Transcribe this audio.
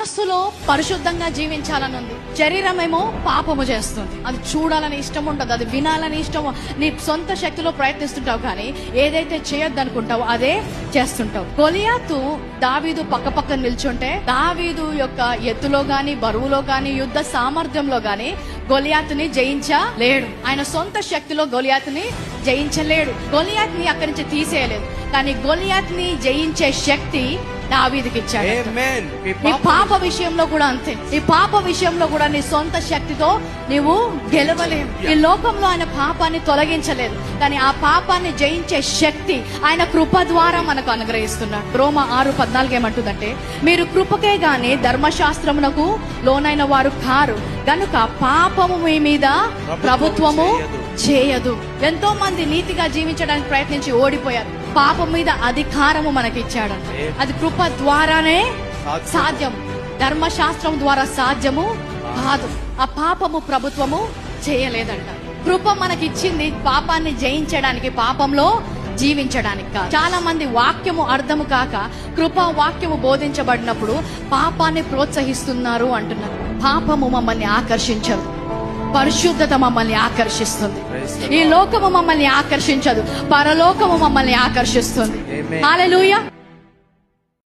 మనస్సులో పరిశుద్ధంగా జీవించాలని ఉంది శరీరమేమో పాపము చేస్తుంది. అది చూడాలని ఇష్టం ఉండదు. అది వినాలని ఇష్టం నీ సొంత శక్తిలో ప్రయత్నిస్తుంటావు కానీ ఏదైతే చేయొద్దు అనుకుంటావు అదే చేస్తుంటావు. గొలియాతు దావీదు పక్క పక్క నిల్చుంటే దావీదు యొక్క ఎత్తులో గాని బరువులో గాని యుద్ధ సామర్థ్యంలో గాని గొలియాతుని జయించలేడు. ఆయన సొంత శక్తిలో గొలియాతుని జయించలేడు. గొలియాత్ని అక్కడి నుంచి తీసేయలేదు. కానీ గొలియాత్ని జయించే శక్తి దావీదుకి ఇచ్చాడు నీ పాప పాప విషయంలో కూడా అంతే. నీ పాప విషయంలో కూడా నీ సొంత శక్తితో నీవు గెలవలేవు. ఈ లోకంలో ఆయన పాపాన్ని తొలగించలేదు. కానీ ఆ పాపాన్ని జయించే శక్తి ఆయన కృప ద్వారా మనకు అనుగ్రహిస్తున్నాడు. రోమ ఆరు పద్నాలుగు ఏమంటుందంటే మీరు కృపకే గాని ధర్మశాస్త్రమునకు లోనైన వారు కారు. గనుక పాపము మీ మీద ప్రభుత్వము చేయదు. ఎంతో మంది నీతిగా జీవించడానికి ప్రయత్నించి ఓడిపోయారు. పాపం మీద అధికారము మనకి ఇచ్చాడంట అది కృప ద్వారానే సాధ్యం. ధర్మశాస్త్రం ద్వారా సాధ్యము కాదు. ఆ పాపము ప్రభుత్వము చేయలేదంట. కృప మనకిచ్చింది పాపాన్ని జయించడానికి పాపంలో జీవించడానికి కాదు. చాలా మంది వాక్యము అర్థము కాక కృపా వాక్యము బోధించబడినప్పుడు పాపాన్ని ప్రోత్సహిస్తున్నారు అంటున్నారు. పాపము మమ్మల్ని ఆకర్షించదు. పరిశుద్ధత మమ్మల్ని ఆకర్షిస్తుంది. ఈ లోకము మమ్మల్ని ఆకర్షించదు. పరలోకము మమ్మల్ని ఆకర్షిస్తుంది. హాలెలూయా